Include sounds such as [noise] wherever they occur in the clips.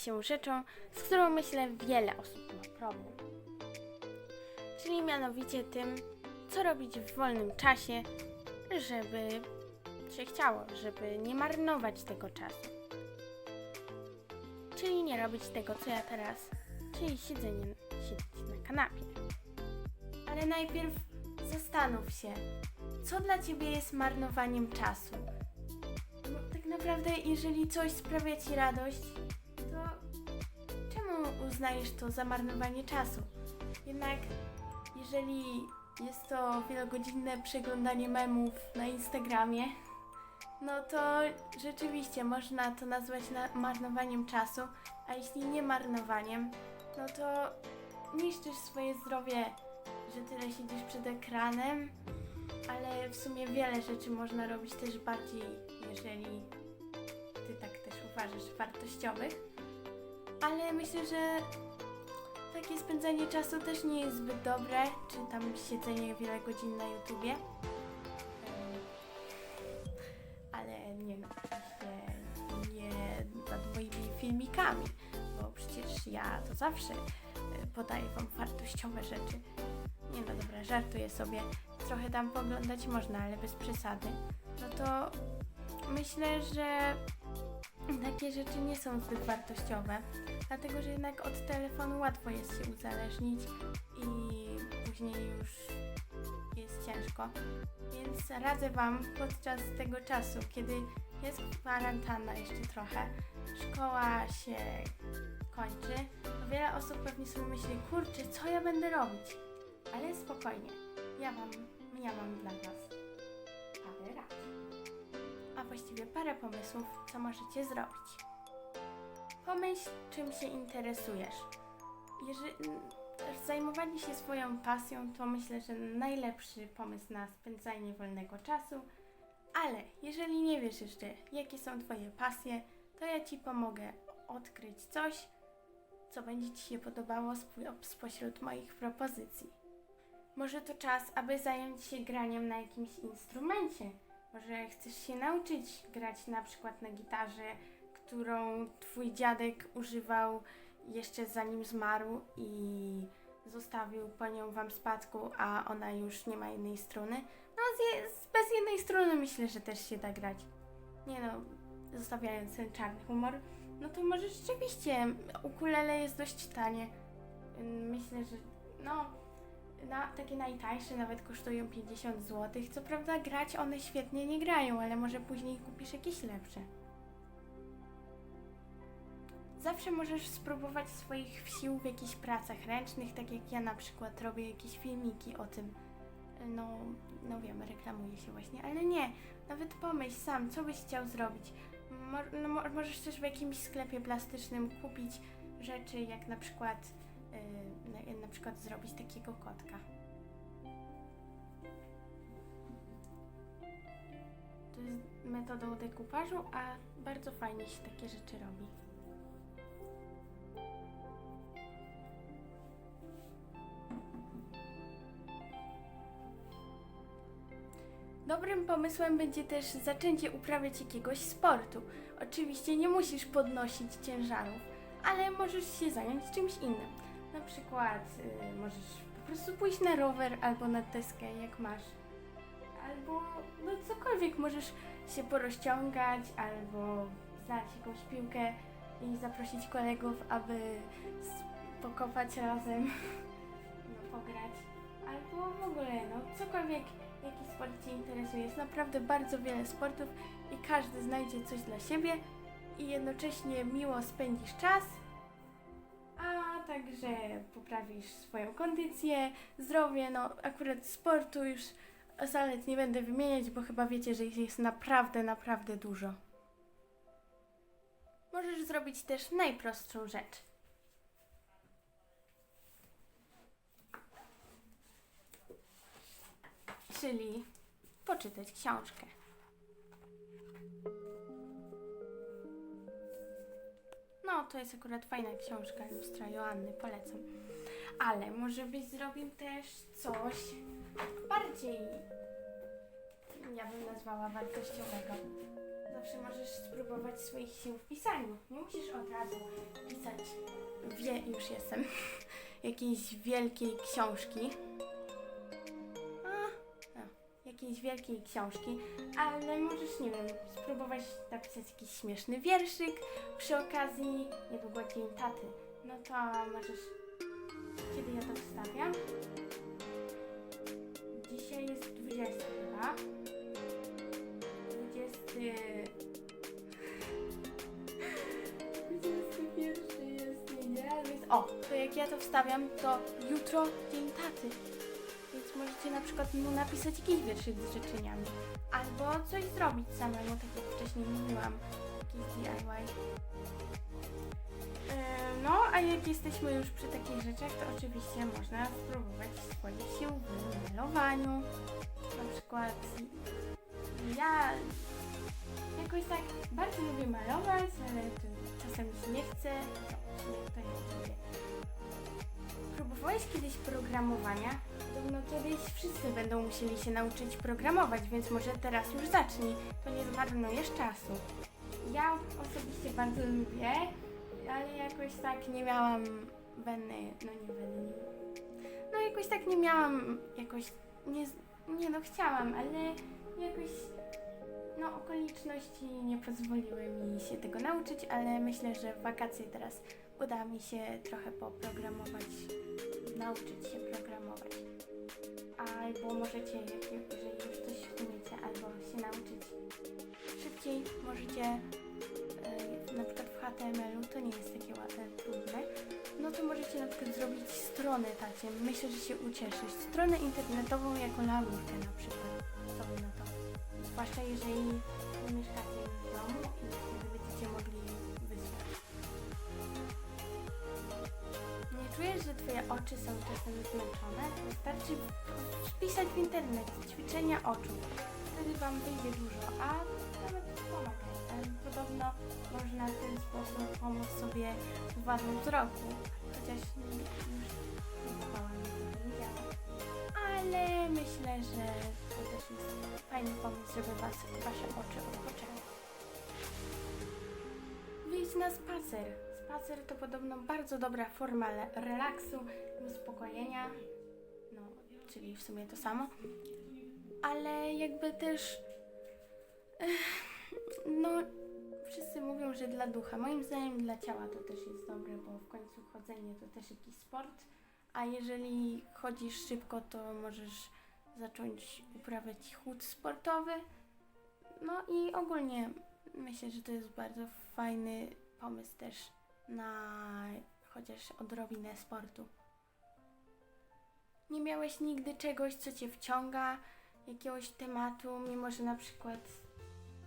się rzeczą, z którą myślę wiele osób ma problem. Czyli mianowicie tym, co robić w wolnym czasie, żeby się chciało, żeby nie marnować tego czasu. Czyli nie robić tego, co ja teraz, czyli siedzenie siedzieć na kanapie. Ale najpierw zastanów się, co dla ciebie jest marnowaniem czasu. Bo tak naprawdę, jeżeli coś sprawia ci radość, uznajesz to za marnowanie czasu? Jednak, jeżeli jest to wielogodzinne przeglądanie memów na Instagramie, no to rzeczywiście można to nazwać na- marnowaniem czasu, a jeśli nie marnowaniem, no to niszczysz swoje zdrowie, że tyle siedzisz przed ekranem, ale w sumie wiele rzeczy można robić też bardziej, jeżeli ty tak też uważasz, wartościowych. Ale myślę, że takie spędzanie czasu też nie jest zbyt dobre, czy tam siedzenie wiele godzin na YouTubie. Ale nie no, oczywiście nie nad moimi filmikami, bo przecież ja to zawsze e, podaję wam wartościowe rzeczy. Nie no dobra, żartuję sobie. Trochę tam poglądać można, ale bez przesady. No to myślę, że takie rzeczy nie są zbyt wartościowe, dlatego że jednak od telefonu łatwo jest się uzależnić i później już jest ciężko. Więc radzę Wam podczas tego czasu, kiedy jest kwarantanna jeszcze trochę, szkoła się kończy, wiele osób pewnie sobie myśli, kurczę, co ja będę robić? Ale spokojnie, ja Wam, ja mam dla Was właściwie parę pomysłów, co możecie zrobić. Pomyśl, czym się interesujesz. Jeżeli m, zajmowanie się swoją pasją, to myślę, że najlepszy pomysł na spędzanie wolnego czasu. Ale jeżeli nie wiesz jeszcze, jakie są Twoje pasje, to ja Ci pomogę odkryć coś, co będzie Ci się podobało spo- spośród moich propozycji. Może to czas, aby zająć się graniem na jakimś instrumencie. Może chcesz się nauczyć grać na przykład na gitarze, którą twój dziadek używał jeszcze zanim zmarł i zostawił po nią wam spadku, a ona już nie ma jednej struny. No z bez jednej struny myślę, że też się da grać. Nie no, zostawiając ten czarny humor, no to może rzeczywiście ukulele jest dość tanie. Myślę, że no, na, takie najtańsze nawet kosztują 50 zł. Co prawda grać one świetnie nie grają, ale może później kupisz jakieś lepsze. Zawsze możesz spróbować swoich sił w jakichś pracach ręcznych, tak jak ja na przykład robię jakieś filmiki o tym. No, no wiem, reklamuję się właśnie, ale nie. Nawet pomyśl sam, co byś chciał zrobić. Mo, no, mo, możesz też w jakimś sklepie plastycznym kupić rzeczy, jak na przykład, na, na przykład zrobić takiego kotka. To jest metodą dekupażu, a bardzo fajnie się takie rzeczy robi. Dobrym pomysłem będzie też zaczęcie uprawiać jakiegoś sportu. Oczywiście nie musisz podnosić ciężarów, ale możesz się zająć czymś innym. Na przykład y, możesz po prostu pójść na rower albo na deskę, jak masz. Albo no cokolwiek, możesz się porozciągać albo znać jakąś piłkę i zaprosić kolegów, aby pokopać razem, [laughs] no pograć. Albo w ogóle, no cokolwiek, jaki sport Cię interesuje. Jest naprawdę bardzo wiele sportów i każdy znajdzie coś dla siebie i jednocześnie miło spędzisz czas, a także poprawisz swoją kondycję, zdrowie, no akurat sportu już zalet nie będę wymieniać, bo chyba wiecie, że ich jest naprawdę, naprawdę dużo. Możesz zrobić też najprostszą rzecz. Czyli poczytać książkę. To jest akurat fajna książka Lustra Joanny, polecam. Ale może byś zrobił też coś bardziej, ja bym nazwała wartościowego. Zawsze możesz spróbować swoich sił w pisaniu. Nie musisz od razu pisać. Wie, już jestem. [laughs] Jakiejś wielkiej książki. Jakiejś wielkiej książki, ale możesz, nie wiem, spróbować napisać jakiś śmieszny wierszyk przy okazji niedługo dzień taty. No to możesz. Kiedy ja to wstawiam? Dzisiaj jest 20 chyba. 20. 21 [laughs] jest niedziela, więc. O, to jak ja to wstawiam, to jutro dzień taty. Możecie na przykład mu napisać jakiś wierszyk z życzeniami. Albo coś zrobić samemu, tak jak wcześniej mówiłam. Jakiś DIY. Yy, No, a jak jesteśmy już przy takich rzeczach, to oczywiście można spróbować swoich sił w malowaniu. Na przykład ja jakoś tak bardzo lubię malować, ale czasem się nie chce. No, to ja. Próbowałeś kiedyś programowania? Podobno kiedyś wszyscy będą musieli się nauczyć programować, więc może teraz już zacznij. To nie zmarnujesz czasu. Ja osobiście bardzo lubię, ale jakoś tak nie miałam weny, no nie weny, no jakoś tak nie miałam, jakoś, nie, nie no chciałam, ale jakoś, no okoliczności nie pozwoliły mi się tego nauczyć, ale myślę, że w wakacje teraz uda mi się trochę poprogramować, nauczyć się programować. Albo możecie, jeżeli już coś umiecie, albo się nauczyć. Szybciej, możecie e, na przykład w HTML-u, to nie jest takie łatwe, trudne, no to możecie na przykład zrobić stronę tacie, myślę, że się ucieszysz, stronę internetową jako laurkę na przykład, co by na to, zwłaszcza jeżeli oczy są czasem zmęczone? Wystarczy wpisać w internet ćwiczenia oczu. Wtedy wam wyjdzie dużo, a nawet pomaga. Podobno można w ten sposób pomóc sobie w wadze wzroku. Chociaż już próbowałam nie działa. Ale myślę, że to też jest fajny pomysł, żeby was, wasze oczy odpoczęły. Wyjdź na spacer. Spacer to podobno bardzo dobra forma relaksu uspokojenia. No, czyli w sumie to samo. Ale jakby też. No, wszyscy mówią, że dla ducha. Moim zdaniem dla ciała to też jest dobre, bo w końcu chodzenie to też jakiś sport. A jeżeli chodzisz szybko, to możesz zacząć uprawiać chód sportowy. No i ogólnie myślę, że to jest bardzo fajny pomysł też na chociaż odrobinę sportu. Nie miałeś nigdy czegoś, co cię wciąga, jakiegoś tematu, mimo że na przykład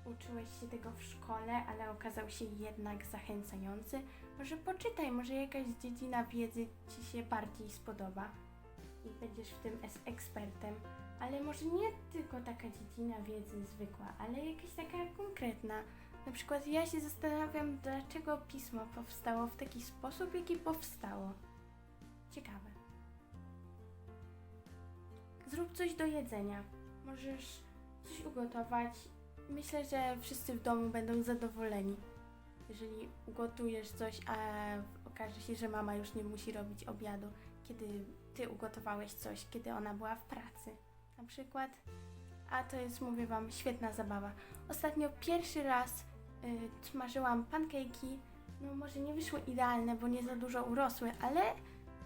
uczyłeś się tego w szkole, ale okazał się jednak zachęcający? Może poczytaj, może jakaś dziedzina wiedzy ci się bardziej spodoba i będziesz w tym ekspertem. Ale może nie tylko taka dziedzina wiedzy zwykła, ale jakaś taka konkretna. Na przykład ja się zastanawiam, dlaczego pismo powstało w taki sposób, jaki powstało. Ciekawe. Zrób coś do jedzenia. Możesz coś ugotować. Myślę, że wszyscy w domu będą zadowoleni. Jeżeli ugotujesz coś, a okaże się, że mama już nie musi robić obiadu, kiedy ty ugotowałeś coś, kiedy ona była w pracy. Na przykład. A to jest, mówię wam, świetna zabawa. Ostatnio pierwszy raz smażyłam pancake'i. No może nie wyszły idealne, bo nie za dużo urosły, ale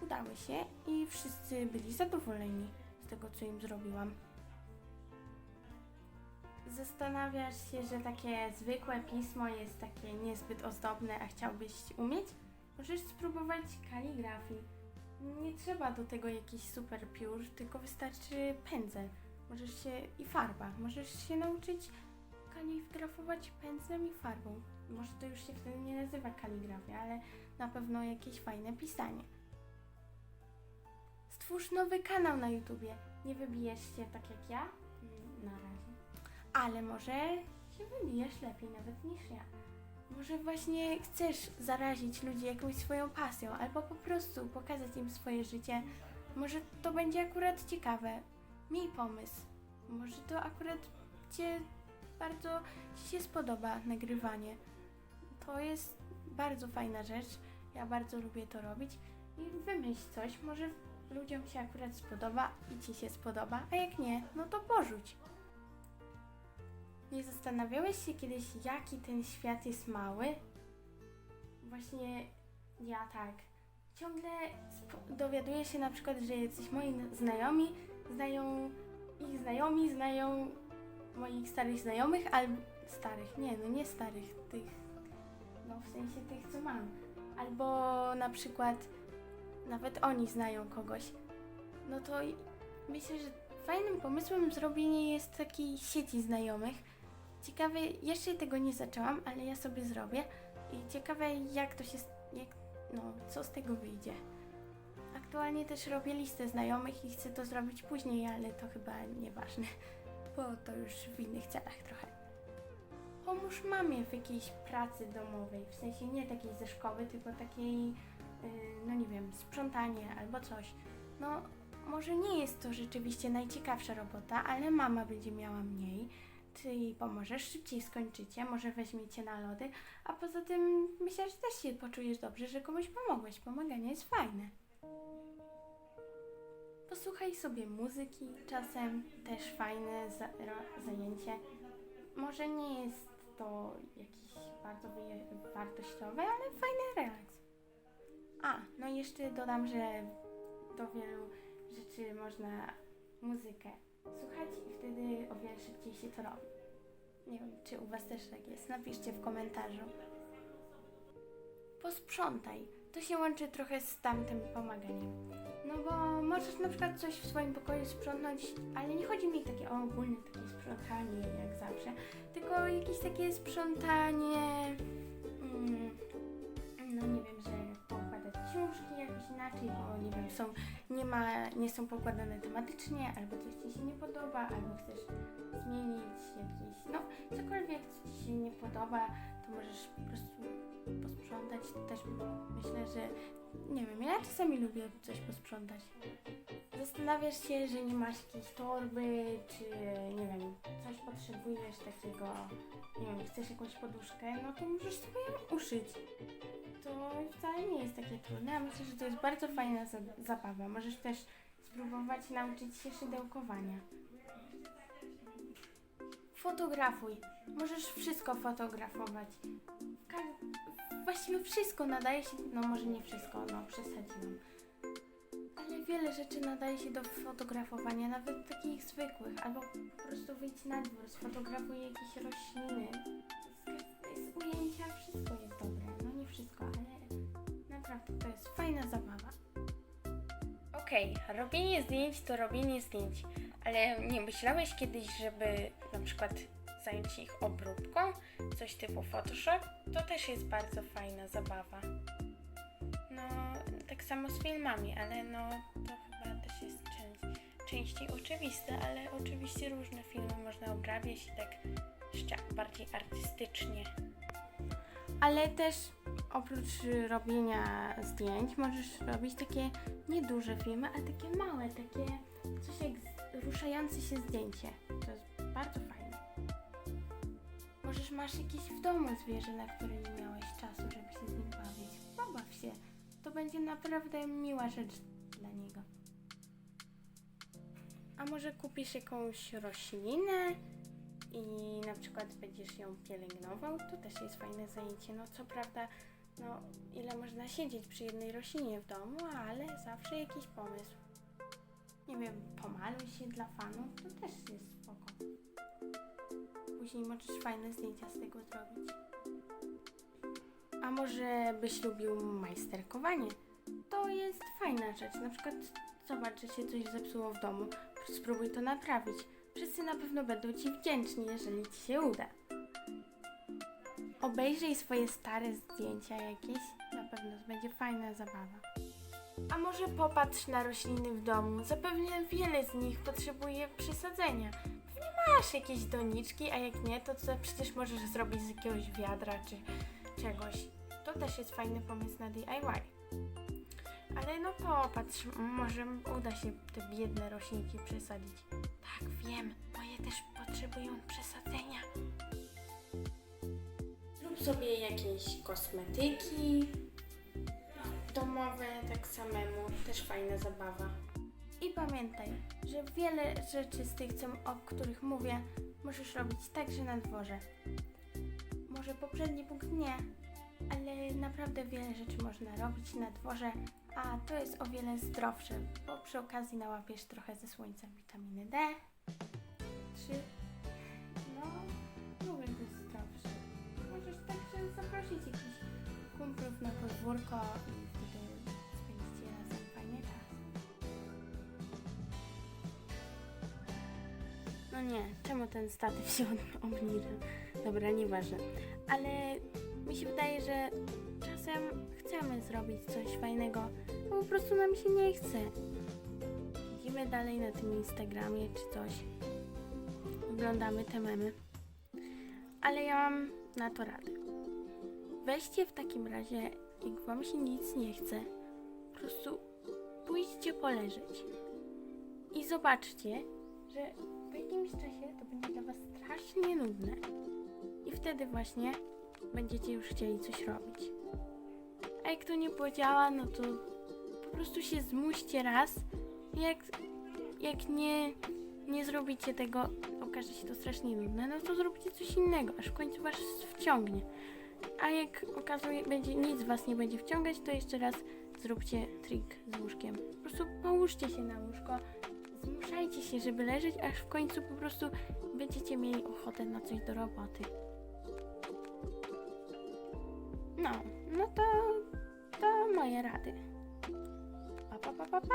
udały się i wszyscy byli zadowoleni z tego, co im zrobiłam. Zastanawiasz się, że takie zwykłe pismo jest takie niezbyt ozdobne, a chciałbyś umieć? Możesz spróbować kaligrafii. Nie trzeba do tego jakiś super piór, tylko wystarczy pędzel. Możesz się i farba. Możesz się nauczyć kaligrafować pędzlem i farbą. Może to już się wtedy nie nazywa kaligrafia, ale na pewno jakieś fajne pisanie. Stwórz nowy kanał na YouTubie. Nie wybijesz się tak jak ja? Mm, Na razie. Ale może się wybijesz lepiej nawet niż ja. Może właśnie chcesz zarazić ludzi jakąś swoją pasją, albo po prostu pokazać im swoje życie. Może to będzie akurat ciekawe. Miej pomysł. Może to akurat cię bardzo Ci się spodoba nagrywanie. To jest bardzo fajna rzecz. Ja bardzo lubię to robić. I wymyśl coś, może ludziom się akurat spodoba i Ci się spodoba, a jak nie, no to porzuć. Nie zastanawiałeś się kiedyś, jaki ten świat jest mały? Właśnie ja tak. Ciągle dowiaduję się na przykład, że jacyś moi znajomi znają ich znajomi, znają moich starych znajomych, albo starych, nie, no nie starych, tych, no w sensie tych, co mam. Albo na przykład nawet oni znają kogoś. No to myślę, że fajnym pomysłem zrobienie jest takiej sieci znajomych. Ciekawe, jeszcze tego nie zaczęłam, ale ja sobie zrobię i ciekawe jak to się, jak, no, co z tego wyjdzie. Aktualnie też robię listę znajomych i chcę to zrobić później, ale to chyba nieważne, bo to już w innych celach trochę. Pomóż mamie w jakiejś pracy domowej, w sensie nie takiej ze szkoły, tylko takiej, yy, no nie wiem, sprzątanie albo coś. No, może nie jest to rzeczywiście najciekawsza robota, ale mama będzie miała mniej. Ty jej pomożesz, szybciej skończycie, może weźmiecie na lody, a poza tym myślę, że też się poczujesz dobrze, że komuś pomogłeś. Pomaganie jest fajne. Posłuchaj sobie muzyki, czasem też fajne za- zajęcie. Może nie jest to jakieś bardzo wartościowe, ale fajny relaks. A, no jeszcze dodam, że do wielu rzeczy można muzykę słuchać i wtedy o wiele szybciej się to robi. Nie wiem, czy u Was też tak jest. Napiszcie w komentarzu. Posprzątaj. To się łączy trochę z tamtym pomaganiem. No bo możesz na przykład coś w swoim pokoju sprzątnąć, ale nie chodzi mi takie ogólne takie sprzątanie jak zawsze, tylko jakieś takie sprzątanie, mm, no nie wiem, że poukładać książki jakoś inaczej, bo nie wiem, są, nie ma, nie są poukładane tematycznie, albo coś Ci się nie podoba, albo chcesz zmienić jakieś, no cokolwiek co Ci się nie podoba, to możesz po prostu posprzątać. Też myślę, że nie wiem, ja czasami lubię coś posprzątać. Zastanawiasz się, że nie masz jakiejś torby, czy nie wiem, coś potrzebujesz takiego, nie wiem, chcesz jakąś poduszkę, no to możesz sobie ją uszyć. To wcale nie jest takie trudne, a myślę, że to jest bardzo fajna za- zabawa. Możesz też spróbować nauczyć się szydełkowania. Fotografuj. Możesz wszystko fotografować. Ka- właściwie wszystko nadaje się, no może nie wszystko, no przesadziłam. Ale wiele rzeczy nadaje się do fotografowania, nawet takich zwykłych, albo po prostu wyjdź na dwór, sfotografuj jakieś rośliny. Z, z ujęcia wszystko jest dobre, no nie wszystko, ale naprawdę to jest fajna zabawa. Okej, robienie zdjęć to robienie zdjęć, ale nie myślałeś kiedyś, żeby na przykład zająć ich obróbką? Coś typu Photoshop? To też jest bardzo fajna zabawa. No, tak samo z filmami, ale no, to chyba też jest czę- częściej oczywiste, ale oczywiście różne filmy można obrabiać i tak jeszcze bardziej artystycznie. Ale też oprócz robienia zdjęć możesz robić takie nieduże filmy, a takie małe, takie coś jak ruszające się zdjęcie. To jest bardzo fajne. Możesz masz jakieś w domu zwierzę, na które nie miałeś czasu, żeby się z nim bawić. Pobaw się. To będzie naprawdę miła rzecz dla niego. A może kupisz jakąś roślinę i na przykład będziesz ją pielęgnował, to też jest fajne zajęcie. No co prawda, no ile można siedzieć przy jednej roślinie w domu, ale zawsze jakiś pomysł. Nie wiem, pomaluj się dla fanów, to też jest. Później możesz fajne zdjęcia z tego zrobić. A może byś lubił majsterkowanie? To jest fajna rzecz. Na przykład zobacz, że się coś zepsuło w domu. Spróbuj to naprawić. Wszyscy na pewno będą Ci wdzięczni, jeżeli Ci się uda. Obejrzyj swoje stare zdjęcia jakieś, na pewno będzie fajna zabawa. A może popatrz na rośliny w domu, zapewne wiele z nich potrzebuje przysadzenia. Masz jakieś doniczki, a jak nie, to co przecież możesz zrobić z jakiegoś wiadra czy czegoś. To też jest fajny pomysł na DIY. Ale no popatrz, może uda się te biedne roślinki przesadzić. Tak, wiem, moje też potrzebują przesadzenia. sobie jakieś kosmetyki domowe, tak samemu. Też fajna zabawa. I pamiętaj, że wiele rzeczy z tych, o których mówię, możesz robić także na dworze. Może poprzedni punkt nie, ale naprawdę wiele rzeczy można robić na dworze, a to jest o wiele zdrowsze, bo przy okazji nałapiesz trochę ze słońca witaminy D. 3. No, ogóle to jest zdrowsze. Możesz także zaprosić jakichś kumplów na podwórko i wtedy spędzicie razem fajny czas. No nie, czemu ten statyw się obniży? Dobra, nieważne. Ale mi się wydaje, że czasem chcemy zrobić coś fajnego, bo po prostu nam się nie chce. Idziemy dalej na tym Instagramie czy coś. Oglądamy te memy. Ale ja mam na to radę. Weźcie w takim razie, jak wam się nic nie chce, po prostu pójdźcie poleżeć. I zobaczcie, że jakimś czasie to będzie dla Was strasznie nudne. I wtedy właśnie będziecie już chcieli coś robić. A jak to nie podziała, no to po prostu się zmuście raz. Jak, jak nie, nie zrobicie tego, okaże się to strasznie nudne, no to zróbcie coś innego, aż w końcu Was wciągnie. A jak okazuje, będzie nic Was nie będzie wciągać, to jeszcze raz zróbcie trik z łóżkiem. Po prostu połóżcie się na łóżko, zmuszajcie się, żeby leżeć, aż w końcu po prostu będziecie mieli ochotę na coś do roboty. No, no to, to moje rady. Pa, pa, pa, pa, pa.